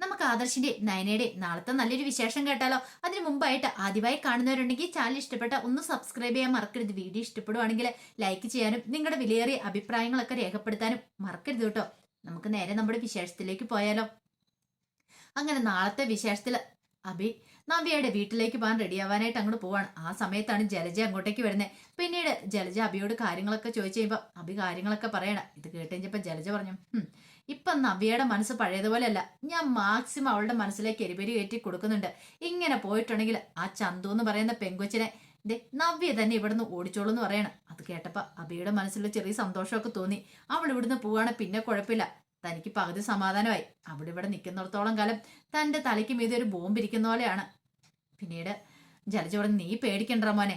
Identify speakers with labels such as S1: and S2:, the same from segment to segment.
S1: നമുക്ക് ആദർശിന്റെ നയനയുടെ നാളത്തെ നല്ലൊരു വിശേഷം കേട്ടാലോ? അതിനു മുമ്പായിട്ട് ആദ്യമായി കാണുന്നവരുണ്ടെങ്കിൽ ചാനൽ ഇഷ്ടപ്പെട്ട ഒന്ന് സബ്സ്ക്രൈബ് ചെയ്യാൻ മറക്കരുത്. വീഡിയോ ഇഷ്ടപ്പെടുവാണെങ്കിൽ ലൈക്ക് ചെയ്യാനും നിങ്ങളുടെ വിലയേറിയ അഭിപ്രായങ്ങളൊക്കെ രേഖപ്പെടുത്താനും മറക്കരുത് കേട്ടോ. നമുക്ക് നേരെ നമ്മുടെ വിശേഷത്തിലേക്ക് പോയാലോ? അങ്ങനെ നാളത്തെ വിശേഷത്തിൽ അഭി നവ്യയുടെ വീട്ടിലേക്ക് പോകാൻ റെഡിയാവാനായിട്ട് അങ്ങോട്ട് പോവാണ്. ആ സമയത്താണ് ജലജ അങ്ങോട്ടേക്ക് വരുന്നത് പിന്നീട് ജലജ അഭിയോട് കാര്യങ്ങളൊക്കെ ചോദിച്ചു കഴിയുമ്പോൾ അഭി കാര്യങ്ങളൊക്കെ പറയണം. ഇത് കേട്ട് കഴിഞ്ഞപ്പോൾ ജലജ പറഞ്ഞു "ഹും, ഇപ്പൊ നവ്യയുടെ മനസ്സ് പഴയതുപോലെയല്ല. ഞാൻ മാക്സിമം അവളുടെ മനസ്സിലേക്ക് എരിപെരി കയറ്റി കൊടുക്കുന്നുണ്ട്. ഇങ്ങനെ പോയിട്ടുണ്ടെങ്കിൽ ആ ചന്തു എന്ന് പറയുന്ന പെങ്കൊച്ചിനെ ദേ നവ്യ തന്നെ ഇവിടുന്ന് ഓടിച്ചോളൂ എന്ന് പറയണം. അത് കേട്ടപ്പോ അബിയുടെ മനസ്സിലുള്ള ചെറിയ സന്തോഷമൊക്കെ തോന്നി. അവൾ ഇവിടുന്ന് പോവാണ് പിന്നെ കുഴപ്പമില്ല. തനിക്ക് പകുതി സമാധാനമായി. അവിടെ ഇവിടെ നിൽക്കുന്നിടത്തോളം കാലം തന്റെ തലയ്ക്ക് മീതെ ഒരു ബോംബിരിക്കുന്ന പോലെയാണ്. പിന്നീട് ജലജോടൻ നീ പേടിക്കണ്ട മോനെ.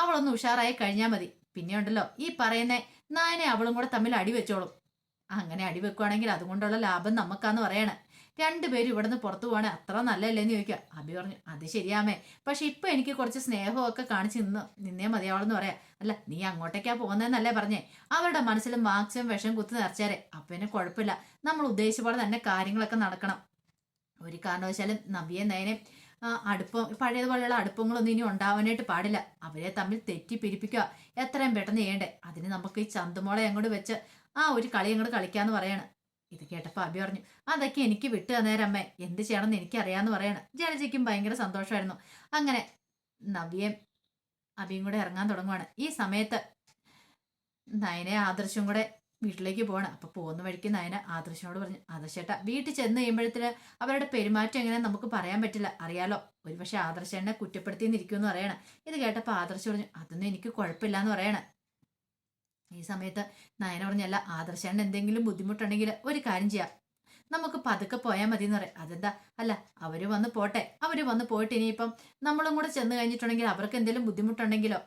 S1: അവളൊന്ന് ഉഷാറായി കഴിഞ്ഞാൽ മതി. പിന്നെ ഉണ്ടല്ലോ ഈ പറയുന്ന നായനെ അവളും കൂടെ തമ്മിൽ അടി വെച്ചോളും. അങ്ങനെ അടി വെക്കുവാണെങ്കിൽ അതുകൊണ്ടുള്ള ലാഭം നമുക്കാന്ന് പറയണേ. രണ്ടുപേരും ഇവിടുന്ന് പുറത്തു പോകണേ അത്ര നല്ലല്ലേന്ന് ചോദിക്കുക അബി പറഞ്ഞു അത് ശരിയാമേ. പക്ഷെ ഇപ്പൊ എനിക്ക് കുറച്ച് സ്നേഹമൊക്കെ കാണിച്ച് നിന്ന് നിന്നേ മതിയാവളെന്ന് പറയാ. അല്ല നീ അങ്ങോട്ടേക്കാ പോകുന്നതെന്നല്ലേ പറഞ്ഞേ. അവരുടെ മനസ്സിൽ മാക്സിമം വിഷം കുത്തി നിറച്ചാരെ. അപ്പൊ എന്നെ കുഴപ്പമില്ല. നമ്മൾ ഉദ്ദേശിച്ച പോലെ തന്നെ കാര്യങ്ങളൊക്കെ നടക്കണം. ഒരു കാരണവശാലും നബിയെ നയനെ അടുപ്പം പഴയതുപോലെയുള്ള അടുപ്പങ്ങളൊന്നും ഇനി ഉണ്ടാവാനായിട്ട് പാടില്ല. അവരെ തമ്മിൽ തെറ്റി പിരിപ്പിക്കുക. എത്രയും പെട്ടെന്ന് ചെയ്യണ്ടേ? അതിന് നമുക്ക് ഈ ചന്തുമോളെ അങ്ങോട്ട് വെച്ച് ആ ഒരു കളി അങ്ങോട്ട് കളിക്കാന്ന് പറയാണ്. ഇത് കേട്ടപ്പോൾ അബി പറഞ്ഞു അതൊക്കെ എനിക്ക് വിട്ടു തന്നേരം അമ്മേ. എന്ത് ചെയ്യണമെന്ന് എനിക്കറിയാന്ന് പറയാണ്. ജലജയ്ക്കും ഭയങ്കര സന്തോഷമായിരുന്നു. അങ്ങനെ നവ്യയും അബിയും കൂടെ ഇറങ്ങാൻ തുടങ്ങുവാണ്. ഈ സമയത്ത് നയനെ ആദർശവും കൂടെ വീട്ടിലേക്ക് പോകണം അപ്പൊ പോകുന്ന വഴിക്ക് നയന ആദർശനോട് പറഞ്ഞു ആദർശേട്ട വീട്ടിൽ ചെന്ന് കഴിയുമ്പോഴത്തേന് അവരുടെ പെരുമാറ്റം എങ്ങനെ നമുക്ക് പറയാൻ പറ്റില്ല. അറിയാലോ? ഒരുപക്ഷെ ആദർശനെ കുറ്റപ്പെടുത്തിയെന്നിരിക്കുമെന്ന് പറയണം. ഇത് കേട്ടപ്പോൾ ആദർശ് പറഞ്ഞു അതൊന്നും എനിക്ക് കുഴപ്പമില്ല എന്ന് പറയണം. ഈ സമയത്ത് നയന പറഞ്ഞല്ല ആദർശേണ്ണ എന്തെങ്കിലും ബുദ്ധിമുട്ടുണ്ടെങ്കിൽ ഒരു കാര്യം ചെയ്യാം. നമുക്ക് പതുക്കെ പോയാൽ മതി എന്ന് പറയാം. അതെന്താ? അല്ല അവർ വന്ന് പോട്ടെ. അവർ വന്ന് പോയിട്ട് ഇനിയിപ്പം നമ്മളും കൂടെ ചെന്ന് കഴിഞ്ഞിട്ടുണ്ടെങ്കിൽ അവർക്ക് എന്തെങ്കിലും ബുദ്ധിമുട്ടുണ്ടെങ്കിലോ?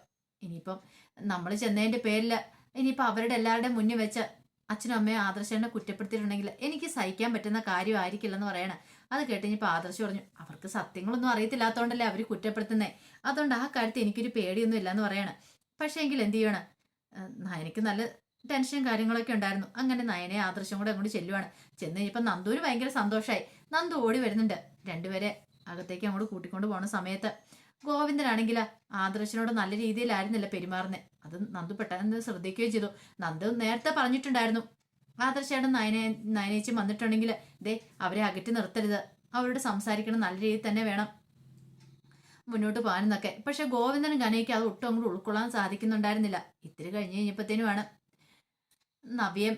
S1: ഇനിയിപ്പം നമ്മൾ ചെന്നതിന്റെ പേരിൽ ഇനിയിപ്പോൾ അവരുടെ എല്ലാവരുടെയും മുന്നിൽ വെച്ച് അച്ഛനും അമ്മയും ആദർശനെ കുറ്റപ്പെടുത്തിയിട്ടുണ്ടെങ്കിൽ എനിക്ക് സഹിക്കാൻ പറ്റുന്ന കാര്യമായിരിക്കില്ലെന്ന് പറയണ. അത് കേട്ട് ഇനിയിപ്പോൾ ആദർശ് പറഞ്ഞു അവർക്ക് സത്യങ്ങളൊന്നും അറിയത്തില്ലാത്തതുകൊണ്ടല്ലേ അവർ കുറ്റപ്പെടുത്തുന്നത് അതുകൊണ്ട് ആ കാര്യത്തിൽ എനിക്കൊരു പേടിയൊന്നും ഇല്ലെന്ന് പറയണം. പക്ഷേ എങ്കിൽ എന്ത് ചെയ്യണം? എനിക്ക് നല്ല ടെൻഷനും കാര്യങ്ങളൊക്കെ ഉണ്ടായിരുന്നു. അങ്ങനെ നയനെ ആദർശം കൂടെ അങ്ങോട്ട് ചെല്ലുവാണ്. ചെന്ന് കഴിഞ്ഞപ്പോൾ നന്ദൂര് ഭയങ്കര സന്തോഷമായി നന്ദു ഓടി വരുന്നുണ്ട്. രണ്ടുപേരെ അകത്തേക്ക് അങ്ങോട്ട് കൂട്ടിക്കൊണ്ട് പോണ സമയത്ത് ഗോവിന്ദനാണെങ്കിൽ ആദർശനോട് നല്ല രീതിയിലായിരുന്നില്ല പെരുമാറുന്നത് അത് നന്ദു പെട്ടെന്ന് ശ്രദ്ധിക്കുകയും ചെയ്തു. നന്ദു നേരത്തെ പറഞ്ഞിട്ടുണ്ടായിരുന്നു. ആദർശയുടെ നയന നയനേച്ചും വന്നിട്ടുണ്ടെങ്കിൽ ദേ അവരെ അകറ്റി നിർത്തരുത്. അവരോട് സംസാരിക്കണം നല്ല രീതിയിൽ തന്നെ വേണം. മുന്നോട്ട് പോകാനെന്നൊക്കെ. പക്ഷെ ഗോവിന്ദനും ഗനയ്ക്ക് അത് ഒട്ടും അങ്ങോട്ട് ഉൾക്കൊള്ളാൻ സാധിക്കുന്നുണ്ടായിരുന്നില്ല. ഇത്തിരി കഴിഞ്ഞ് കഴിഞ്ഞപ്പോഴത്തേനുമാണ് നവ്യം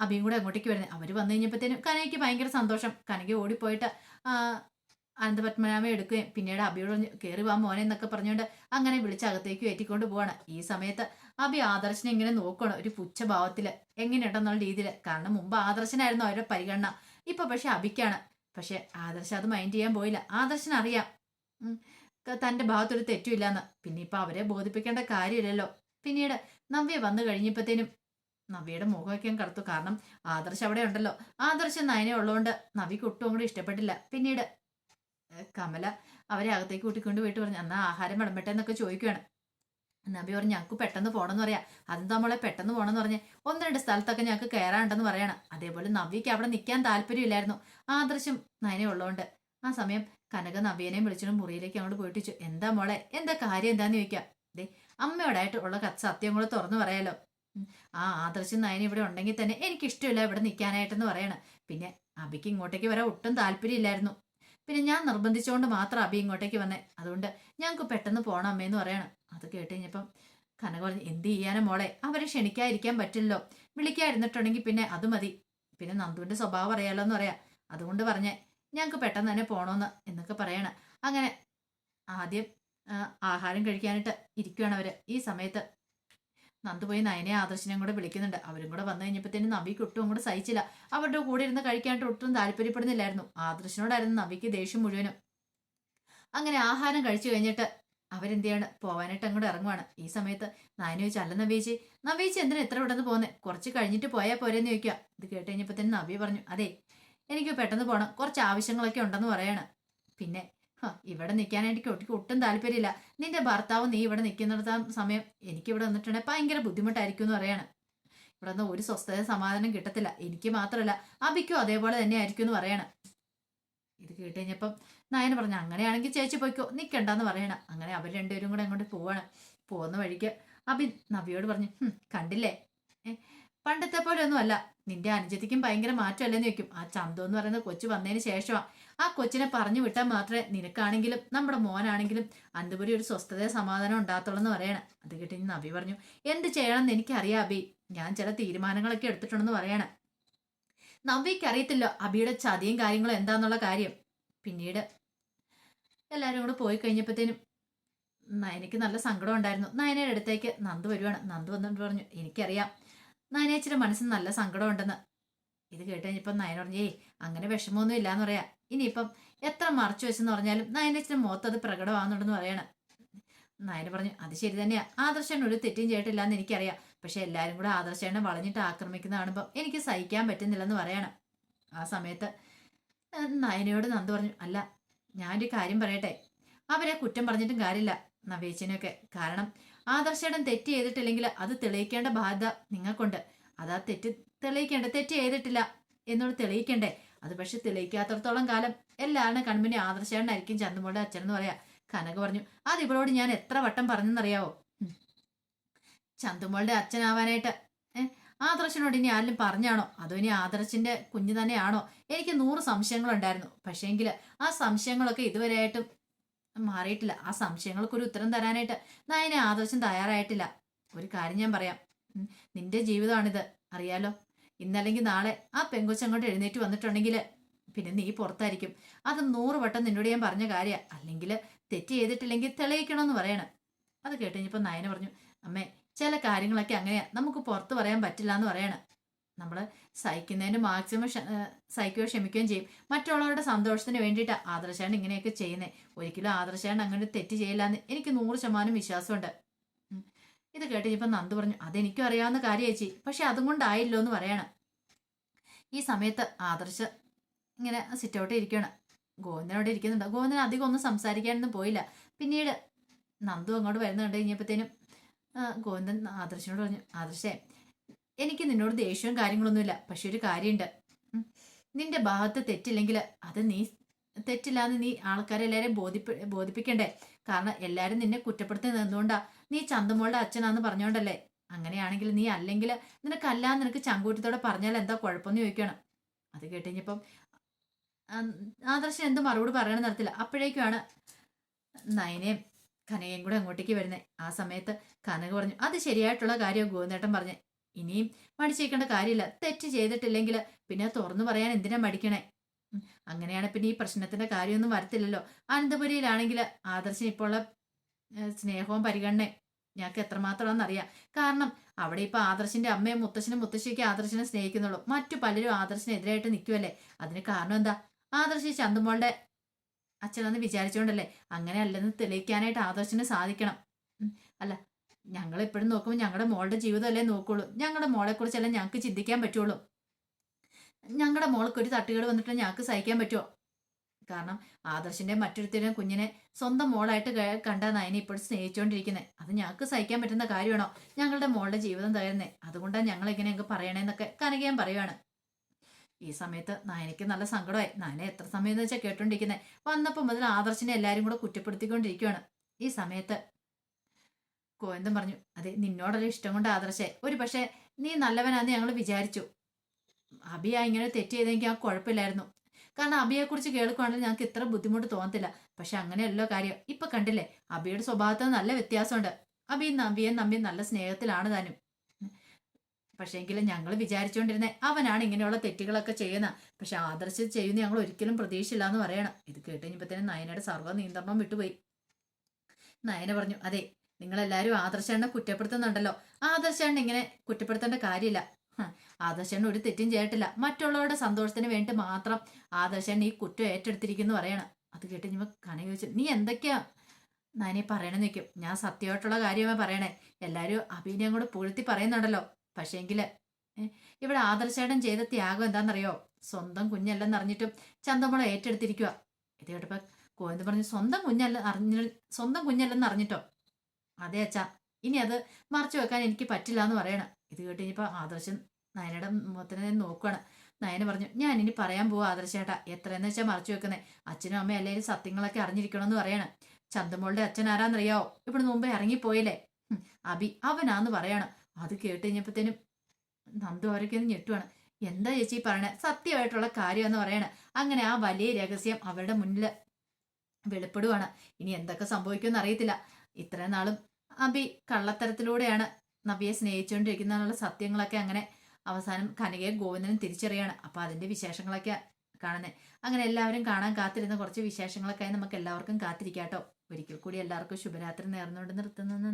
S1: അഭിയും കൂടെ അങ്ങോട്ടേക്ക് വരുന്നത് അവർ വന്നു കഴിഞ്ഞപ്പോഴത്തേനും കനയ്ക്ക് ഭയങ്കര സന്തോഷം. കനയ്ക്ക് ഓടിപ്പോയിട്ട് അനന്തപത്മനാഭ എടുക്കുകയും പിന്നീട് അബിയോട് കയറി വാ മോനെ എന്നൊക്കെ പറഞ്ഞുകൊണ്ട് അങ്ങനെ വിളിച്ച് അകത്തേക്ക് ഏറ്റിക്കൊണ്ട് പോവാണ്. ഈ സമയത്ത് അബി ആദർശനെ ഇങ്ങനെ നോക്കണം ഒരു പുച്ഛഭാവത്തിൽ. എങ്ങനെയുണ്ടെന്നുള്ള രീതിയിൽ കാരണം മുമ്പ് ആദർശനായിരുന്നു അവരുടെ പരിഗണന. ഇപ്പൊ പക്ഷെ അബിക്കാണ്. പക്ഷെ ആദർശ അത് മൈൻഡ് ചെയ്യാൻ പോയില്ല. ആദർശൻ അറിയാം തന്റെ ഭാഗത്തൊരു തെറ്റുമില്ലാന്ന്. പിന്നെ ഇപ്പൊ അവരെ ബോധിപ്പിക്കേണ്ട കാര്യമില്ലല്ലോ. പിന്നീട് നവ്യ വന്നു കഴിഞ്ഞപ്പോഴത്തേനും നവ്യയുടെ മുഖമൊക്കെ കടത്തു കാരണം ആദർശ് അവിടെ ഉണ്ടല്ലോ. ആദർശം നയനെ ഉള്ളതുകൊണ്ട് നവിക്ക് ഒട്ടും അങ്ങോട്ട് ഇഷ്ടപ്പെട്ടില്ല. പിന്നീട് കമല അവരെ അകത്തേക്ക് കൂട്ടിക്കൊണ്ട് പോയിട്ട് പറഞ്ഞു എന്നാ ആഹാരം വിളമ്പട്ടെ എന്നൊക്കെ ചോദിക്കുകയാണ് നബി പറഞ്ഞു ഞങ്ങൾക്ക് പെട്ടെന്ന് പോകണമെന്ന് പറയാം. അതെന്താ നമ്മളെ പെട്ടെന്ന് പോകണമെന്ന് പറഞ്ഞ് ഒന്ന് രണ്ട് സ്ഥലത്തൊക്കെ ഞങ്ങൾക്ക് കയറാനുണ്ടെന്ന് പറയണം. അതേപോലെ നവ്യക്ക് അവിടെ നിൽക്കാൻ താല്പര്യമില്ലായിരുന്നു. ആദർശം നയനെ ഉള്ളതുകൊണ്ട് ആ സമയം കനക നവ്യനെയും വിളിച്ചിട്ട് മുറിയിലേക്ക് അങ്ങോട്ട് പോയിട്ട് ചോദിച്ചു എന്താ മോളെ എന്താ കാര്യം എന്താന്ന് ചോദിക്കാം? ദേ അമ്മയോടായിട്ട് ഉള്ള സത്യം കൂടെ തുറന്നു പറയാലോ. ആ ആദർശം നയന ഇവിടെ ഉണ്ടെങ്കിൽ തന്നെ എനിക്കിഷ്ടമില്ല ഇവിടെ നിൽക്കാനായിട്ടെന്ന് പറയണം. പിന്നെ അബിക്ക് ഇങ്ങോട്ടേക്ക് വരാൻ ഒട്ടും താല്പര്യമില്ലായിരുന്നു. പിന്നെ ഞാൻ നിർബന്ധിച്ചുകൊണ്ട് മാത്രം അബി ഇങ്ങോട്ടേക്ക് വന്നേ. അതുകൊണ്ട് ഞങ്ങൾക്ക് പെട്ടെന്ന് പോകണം അമ്മയെന്ന് പറയണം. അത് കേട്ട് കഴിഞ്ഞപ്പം കനക പറഞ്ഞു എന്ത് ചെയ്യാനും മോളെ? അവരെ ക്ഷണിക്കാതിരിക്കാൻ പറ്റില്ലല്ലോ. വിളിക്കാതിരുന്നിട്ടുണ്ടെങ്കിൽ പിന്നെ അത് മതി. പിന്നെ നന്ദുവിന്റെ സ്വഭാവം അറിയാലോ എന്ന് പറയാം. അതുകൊണ്ട് പറഞ്ഞേ ഞങ്ങൾക്ക് പെട്ടെന്ന് തന്നെ പോകണമെന്ന് എന്നൊക്കെ പറയണം. അങ്ങനെ ആദ്യം ആഹാരം കഴിക്കാനായിട്ട് ഇരിക്കുകയാണ് അവർ ഈ സമയത്ത് നന്ദു പോയി നയനെ ആദർശിനെയും കൂടെ വിളിക്കുന്നുണ്ട്. അവരും കൂടെ വന്നു കഴിഞ്ഞപ്പോഴത്തേനും നവിക്ക് ഒട്ടും കൂടെ സഹിച്ചില്ല. അവരുടെ കൂടെ ഇരുന്ന് കഴിക്കാനായിട്ട് ഒട്ടും താല്പര്യപ്പെടുന്നില്ലായിരുന്നു. ആദർശനോടായിരുന്നു നവിക്ക് ദേഷ്യം മുഴുവനും. അങ്ങനെ ആഹാരം കഴിച്ചു കഴിഞ്ഞിട്ട് അവരെന്ത് ചെയ്യാണ് പോവാനായിട്ട് അങ്ങോട്ട് ഇറങ്ങുവാണ്. ഈ സമയത്ത് നയന ചോദിച്ചു അല്ല നവീച്ചി നവീച്ചി എന്തിനാ എത്ര പെട്ടെന്ന് പോകുന്നത് കുറച്ച് കഴിഞ്ഞിട്ട് പോയാൽ പോരെന്ന് ചോദിക്കുക ഇത് കേട്ട് കഴിഞ്ഞപ്പോൾ തന്നെ നവ്യ പറഞ്ഞു അതെ എനിക്ക് പെട്ടെന്ന് പോകണം കുറച്ച് ആവശ്യങ്ങളൊക്കെ ഉണ്ടെന്ന് പറയാണ്. പിന്നെ ഇവിടെ നിൽക്കാനായിട്ട് എനിക്ക് ഒട്ടും ഒട്ടും താല്പര്യമില്ല. നിന്റെ ഭർത്താവ് നീ ഇവിടെ നിൽക്കുന്നിടത്ത സമയം എനിക്ക് ഇവിടെ വന്നിട്ടുണ്ടെങ്കിൽ ഭയങ്കര ബുദ്ധിമുട്ടായിരിക്കും എന്ന് പറയാണ്. ഇവിടെ നിന്ന് ഒരു സ്വസ്ഥത സമാധാനം കിട്ടത്തില്ല. എനിക്ക് മാത്രമല്ല അബിക്കും അതേപോലെ തന്നെ ആയിരിക്കും എന്ന് പറയണം. ഇത് കേട്ട് കഴിഞ്ഞപ്പം നയന പറഞ്ഞു അങ്ങനെയാണെങ്കിൽ ചേച്ചി പോയിക്കോ നിൽക്കണ്ടെന്ന് പറയണം. അങ്ങനെ അവർ രണ്ടുപേരും കൂടെ അങ്ങോട്ട് പോവാണ്. പോകുന്ന വഴിക്ക് അബി നബിയോട് പറഞ്ഞു കണ്ടില്ലേ? പണ്ടത്തെ പോലെ ഒന്നും അല്ല നിന്റെ അനുജത്തിക്കും ഭയങ്കര മാറ്റമല്ലെന്ന് വെക്കും ആ ചന്തു എന്ന് പറയുന്ന കൊച്ചു വന്നതിന് ശേഷമാ. ആ കൊച്ചിനെ പറഞ്ഞു വിട്ടാൽ മാത്രമേ നിനക്കാണെങ്കിലും നമ്മുടെ മോനാണെങ്കിലും അന്തപുരി ഒരു സ്വസ്ഥതയെ സമാധാനം ഉണ്ടാകത്തുള്ളൂ എന്ന് പറയണം. അത് കേട്ട് ഇനി നബി പറഞ്ഞു എന്ത് ചെയ്യണമെന്ന് എനിക്കറിയാം അബി. ഞാൻ ചില തീരുമാനങ്ങളൊക്കെ എടുത്തിട്ടുണ്ടെന്ന് പറയണം. നവ്യക്ക് അറിയത്തില്ല അബിയുടെ ചതിയും കാര്യങ്ങളും എന്താന്നുള്ള കാര്യം. പിന്നീട് എല്ലാവരും കൂടെ പോയി കഴിഞ്ഞപ്പോഴത്തേനും നയനയ്ക്ക് നല്ല സങ്കടം ഉണ്ടായിരുന്നു. നയനയുടെ അടുത്തേക്ക് നന്ദു വരുവാണ്. നന്ദു വന്നിട്ട് പറഞ്ഞു എനിക്കറിയാം നയനേച്ചിയുടെ മനസ്സിന് നല്ല സങ്കടം ഉണ്ടെന്ന്. ഇത് കേട്ട് കഴിഞ്ഞപ്പം നയൻ പറഞ്ഞു അങ്ങനെ വിഷമമൊന്നും ഇല്ലാന്ന് പറയാം. ഇനിയിപ്പം എത്ര മറച്ചു വെച്ചെന്ന് പറഞ്ഞാലും നയനേച്ചിന്റെ മുഖത്ത് അത് പ്രകടമാകുന്നുണ്ടെന്ന് പറയണം. നയൻ പറഞ്ഞു അത് ശരി തന്നെയാ. ആദർശൻ ഒരു തെറ്റും ചെയ്തിട്ടില്ല എന്ന് എനിക്കറിയാം. പക്ഷെ എല്ലാവരും കൂടെ ആദർശനെ വളഞ്ഞിട്ട് ആക്രമിക്കുന്ന കാണുമ്പോൾ എനിക്ക് സഹിക്കാൻ പറ്റുന്നില്ലെന്ന് പറയണം. ആ സമയത്ത് നയനയോട് നന്ദു പറഞ്ഞു അല്ല ഞാനൊരു കാര്യം പറയട്ടെ. അവരെ കുറ്റം പറഞ്ഞിട്ടും കാര്യമില്ല. നവേച്ചിനൊക്കെ കാരണം ആദർശേടൻ തെറ്റ് ചെയ്തിട്ടില്ലെങ്കിൽ അത് തെളിയിക്കേണ്ട ബാധ്യത നിങ്ങൾക്കുണ്ട്. അതാ തെറ്റ് തെളിയിക്കേണ്ട? തെറ്റ് ചെയ്തിട്ടില്ല എന്നോട് തെളിയിക്കണ്ടേ? അത് പക്ഷെ തെളിയിക്കാത്തടത്തോളം കാലം എല്ലാവരുടെ കൺമുന്നെ ആദർശേടനായിരിക്കും ചന്ദമോളുടെ അച്ഛൻ എന്ന് പറയാ. കനക പറഞ്ഞു അത് ഇവളോട് ഞാൻ എത്ര വട്ടം പറഞ്ഞെന്നറിയാവോ? ചന്ദമോളുടെ അച്ഛനാവാനായിട്ട് ആദർശനോട് ഇനി ആരും പറഞ്ഞാണോ? അതോ ഇനി ആദർശിന്റെ കുഞ്ഞു തന്നെയാണോ? എനിക്ക് നൂറ് സംശയങ്ങളുണ്ടായിരുന്നു. പക്ഷേങ്കിൽ ആ സംശയങ്ങളൊക്കെ ഇതുവരെയായിട്ടും മാറിയിട്ടില്ല. ആ സംശയങ്ങൾക്കൊരു ഉത്തരം തരാനായിട്ട് നയനെ ആദർശം തയ്യാറായിട്ടില്ല. ഒരു കാര്യം ഞാൻ പറയാം. നിന്റെ ജീവിതമാണിത്. അറിയാലോ? ഇന്നല്ലെങ്കിൽ നാളെ ആ പെങ്കൊച്ചങ്ങോട്ട് എഴുന്നേറ്റ് വന്നിട്ടുണ്ടെങ്കിൽ പിന്നെ നീ പുറത്തായിരിക്കും. അത് നൂറ് വട്ടം നിന്നോട് ഞാൻ പറഞ്ഞ കാര്യമാണ് അല്ലെങ്കിൽ തെറ്റ് ചെയ്തിട്ടില്ലെങ്കിൽ തെളിയിക്കണമെന്ന് പറയണം. അത് കേട്ട് നയന പറഞ്ഞു അമ്മേ ചില കാര്യങ്ങളൊക്കെ അങ്ങനെയാ. നമുക്ക് പുറത്ത് പറയാൻ പറ്റില്ല എന്ന് പറയണം. നമ്മൾ സഹിക്കുന്നതിന് മാക്സിമം സഹിക്കുകയോ ക്ഷമിക്കുകയും ചെയ്യും. മറ്റുള്ളവരുടെ സന്തോഷത്തിന് വേണ്ടിയിട്ടാണ് ആദർശാണ് ഇങ്ങനെയൊക്കെ ചെയ്യുന്നത് ഒരിക്കലും ആദർശാണ് അങ്ങനെ തെറ്റ് ചെയ്യില്ല എന്ന് എനിക്ക് നൂറ് ശതമാനം വിശ്വാസമുണ്ട്. ഇത് കേട്ട് ഇപ്പം നന്ദു പറഞ്ഞു അതെനിക്കും അറിയാവുന്ന കാര്യം ചേച്ചി പക്ഷെ അതും കൊണ്ടായില്ലോ എന്ന് പറയണം. ഈ സമയത്ത് ആദർശ് ഇങ്ങനെ സിറ്റ് ഔട്ട് ഗോവിന്ദനോട് ഇരിക്കുന്നുണ്ട്. ഗോവിന്ദൻ അധികം ഒന്നും സംസാരിക്കാനൊന്നും പോയില്ല. പിന്നീട് നന്ദു അങ്ങോട്ട് വരുന്നുണ്ട് കഴിഞ്ഞപ്പോഴത്തേനും ഗോവിന്ദൻ ആദർശനോട് പറഞ്ഞു ആദർശേ എനിക്ക് നിന്നോട് ദേഷ്യവും കാര്യങ്ങളൊന്നുമില്ല പക്ഷെ ഒരു കാര്യമുണ്ട്. നിന്റെ ഭാഗത്ത് തെറ്റില്ലെങ്കിൽ അത് നീ തെറ്റില്ലാന്ന് നീ ആൾക്കാരെ എല്ലാവരെയും ബോധിപ്പി ബോധിപ്പിക്കണ്ടേ? കാരണം എല്ലാവരും നിന്നെ കുറ്റപ്പെടുത്തി നിന്നുകൊണ്ടാ നീ ചന്തമോളുടെ അച്ഛനാന്ന് പറഞ്ഞോണ്ടല്ലേ? അങ്ങനെയാണെങ്കിൽ നീ അല്ലെങ്കിൽ നിനക്കല്ല നിനക്ക് ചങ്കൂറ്റത്തോടെ പറഞ്ഞാൽ എന്താ കുഴപ്പമെന്ന് ചോദിക്കണം. അത് കേട്ടുകഴിഞ്ഞപ്പം ആദർശൻ എന്ത് മറുപടി പറയണം നടത്തില്ല അപ്പോഴേക്കുമാണ് നയനയും കനകയും കൂടെ അങ്ങോട്ടേക്ക് വരുന്നത് ആ സമയത്ത് കനക പറഞ്ഞു അത് ശരിയായിട്ടുള്ള കാര്യം ഗോവിന്ദേട്ടൻ പറഞ്ഞു. ഇനിയും മടിച്ചേക്കേണ്ട കാര്യമില്ല. തെറ്റ് ചെയ്തിട്ടില്ലെങ്കിൽ പിന്നെ തുറന്നു പറയാൻ എന്തിനാ മടിക്കണേ? അങ്ങനെയാണ് പിന്നെ ഈ പ്രശ്നത്തിന്റെ കാര്യമൊന്നും വരത്തില്ലല്ലോ. അനന്തപുരിയിലാണെങ്കിൽ ആദർശൻ ഇപ്പോൾ ഉള്ള സ്നേഹവും പരിഗണനയും. ഞങ്ങൾക്ക് എത്രമാത്രമാണെന്ന് അറിയാം. കാരണം അവിടെ ഇപ്പൊ ആദർശിന്റെ അമ്മയും മുത്തശ്ശനും മുത്തശ്ശിയൊക്കെ ആദർശനെ സ്നേഹിക്കുന്നുള്ളൂ. മറ്റു പലരും ആദർശനെതിരായിട്ട് നിൽക്കുമല്ലേ അതിന് കാരണം എന്താ? ആദർശി ചന്തുമോളുടെ അച്ഛനെന്ന് വിചാരിച്ചുകൊണ്ടല്ലേ? അങ്ങനെ അല്ലെന്ന് തെളിയിക്കാനായിട്ട് ആദർശന് സാധിക്കണം. അല്ല ഞങ്ങൾ എപ്പോഴും നോക്കുമ്പോൾ ഞങ്ങളുടെ മോളുടെ ജീവിതമല്ലേ നോക്കുള്ളൂ. ഞങ്ങളുടെ മോളെ കുറിച്ചല്ലേ ഞങ്ങൾക്ക് ചിന്തിക്കാൻ പറ്റുള്ളൂ. ഞങ്ങളുടെ മോൾക്ക് ഒരു തട്ടുകേട് വന്നിട്ട് ഞങ്ങൾക്ക് സഹിക്കാൻ പറ്റുമോ? കാരണം ആദർശിന്റെ മറ്റൊരുത്തരും കുഞ്ഞിനെ സ്വന്തം മോളായിട്ട് കണ്ട നയനെ ഇപ്പോഴും സ്നേഹിച്ചുകൊണ്ടിരിക്കുന്നത് അത് ഞങ്ങൾക്ക് സഹിക്കാൻ പറ്റുന്ന കാര്യമാണോ? ഞങ്ങളുടെ മോളുടെ ജീവിതം തകരുന്നേ. അതുകൊണ്ടാണ് ഞങ്ങൾ ഇങ്ങനെയൊക്കെ പറയണേന്നൊക്കെ കനകയാൻ പറയുവാണ്. ഈ സമയത്ത് നയനയ്ക്ക് നല്ല സങ്കടമായി. നയനെ എത്ര സമയം എന്ന് വെച്ചാൽ കേട്ടോണ്ടിരിക്കുന്നത് വന്നപ്പോൾ മുതൽ ആദർശിനെ എല്ലാവരും കൂടെ കുറ്റപ്പെടുത്തിക്കൊണ്ടിരിക്കുകയാണ് ഈ സമയത്ത് ഗോവിന്ദൻ പറഞ്ഞു അതെ നിന്നോടൊരു ഇഷ്ടം കൊണ്ട് ആദർശേ. ഒരു പക്ഷേ നീ നല്ലവനാന്ന് ഞങ്ങൾ വിചാരിച്ചു. അബിയ ഇങ്ങനെ തെറ്റ് ചെയ്തെങ്കിൽ ആ കുഴപ്പമില്ലായിരുന്നു. കാരണം അബിയെ കുറിച്ച് കേൾക്കുവാണെങ്കിൽ ഞങ്ങൾക്ക് ഇത്ര ബുദ്ധിമുട്ട് തോന്നത്തില്ല. പക്ഷെ അങ്ങനെയല്ലോ കാര്യം. ഇപ്പൊ കണ്ടില്ലേ അബിയുടെ സ്വഭാവത്തിൽ നല്ല വ്യത്യാസമുണ്ട്. അബിയും നബിയും നമ്പിയും നല്ല സ്നേഹത്തിലാണ് താനും. പക്ഷേങ്കിലും ഞങ്ങൾ വിചാരിച്ചുകൊണ്ടിരുന്നേ അവനാണ് ഇങ്ങനെയുള്ള തെറ്റുകളൊക്കെ ചെയ്യുന്ന. പക്ഷെ ആദർശിച്ച് ചെയ്യുന്ന ഞങ്ങൾ ഒരിക്കലും പ്രതീക്ഷയില്ല എന്ന് പറയണം. ഇത് കേട്ട് തന്നെ നയനയുടെ സർവ നിയന്ത്രണം വിട്ടുപോയി. നയന പറഞ്ഞു അതെ നിങ്ങളെല്ലാവരും ആദർശണ്ണ കുറ്റപ്പെടുത്തുന്നുണ്ടല്ലോ. ആദർശണ്ണ ഇങ്ങനെ കുറ്റപ്പെടുത്തേണ്ട കാര്യമില്ല. ഹ, ആദർശണ്ണ ഒരു തെറ്റും ചെയ്തിട്ടില്ല. മറ്റുള്ളവരുടെ സന്തോഷത്തിന് വേണ്ടി മാത്രം ആദർശൻ ഈ കുറ്റം ഏറ്റെടുത്തിരിക്കുന്നു പറയണം. അത് കേട്ട് ഞാൻ കണി ചോദിച്ചു നീ എന്തൊക്കെയാ നാനീ പറയണെന്ന് വെക്കും ഞാൻ സത്യമായിട്ടുള്ള കാര്യമേ പറയണേ. എല്ലാവരും അഭിനയം കൂടെ പുഴുത്തി പറയുന്നുണ്ടല്ലോ. പക്ഷേങ്കിൽ ഏ, ഇവിടെ ആദർശേടൻ ചെയ്ത ത്യാഗം എന്താണെന്നറിയോ? സ്വന്തം കുഞ്ഞല്ലെന്ന് അറിഞ്ഞിട്ടും ചന്തമുള ഏറ്റെടുത്തിരിക്കുക ഇത് കേട്ടപ്പോ കോയന്ത് പറഞ്ഞു സ്വന്തം കുഞ്ഞല്ല അറിഞ്ഞ സ്വന്തം കുഞ്ഞല്ലെന്ന് അറിഞ്ഞിട്ടോ? അതെ അച്ഛാ. ഇനി അത് മറച്ചു വെക്കാൻ എനിക്ക് പറ്റില്ല എന്ന് പറയണം. ഇത് കേട്ട് ഇനിയിപ്പോൾ ആദർശം നയനയുടെ മുഖത്തിനെ നോക്കുകയാണ് നയന പറഞ്ഞു ഞാൻ ഇനി പറയാൻ പോവാ ആദർശേട്ടാ എത്രയെന്ന് വെച്ചാൽ മറച്ചു വെക്കുന്നേ. അച്ഛനും അമ്മയും എല്ലാവരും സത്യങ്ങളൊക്കെ അറിഞ്ഞിരിക്കണമെന്ന് പറയാണ്. ചന്തമോളുടെ അച്ഛൻ ആരാന്നറിയാവോ ഇവിടെ മുമ്പേ ഇറങ്ങിപ്പോയില്ലേ? അബി അവനാന്ന് പറയാണ്. അത് കേട്ട് കഴിഞ്ഞപ്പോഴത്തേനും നന്ദു അവരൊക്കെ ഒന്ന് ഞെട്ടുവാണ്. എന്താ ചേച്ചി പറയണേ? സത്യമായിട്ടുള്ള കാര്യം എന്ന് പറയണേ. അങ്ങനെ ആ വലിയ രഹസ്യം അവരുടെ മുന്നിൽ വെളിപ്പെടുവാണ്. ഇനി എന്തൊക്കെ സംഭവിക്കുമെന്ന് അറിയത്തില്ല. ഇത്രയും നാളും അബി കള്ളത്തരത്തിലൂടെയാണ് നബിയെ സ്നേഹിച്ചുകൊണ്ടിരിക്കുന്ന സത്യങ്ങളൊക്കെ അങ്ങനെ അവസാനം കനകയും ഗോവിന്ദനും തിരിച്ചറിയാണ്. അപ്പൊ അതിന്റെ വിശേഷങ്ങളൊക്കെ കാണുന്നത് അങ്ങനെ എല്ലാവരും കാണാൻ കാത്തിരുന്ന കുറച്ച് വിശേഷങ്ങളൊക്കെ നമുക്ക് എല്ലാവർക്കും കാത്തിരിക്കാട്ടോ. ഒരിക്കൽ കൂടി എല്ലാവർക്കും ശുഭരാത്രി നേർന്നുകൊണ്ട് നിർത്തുന്നു.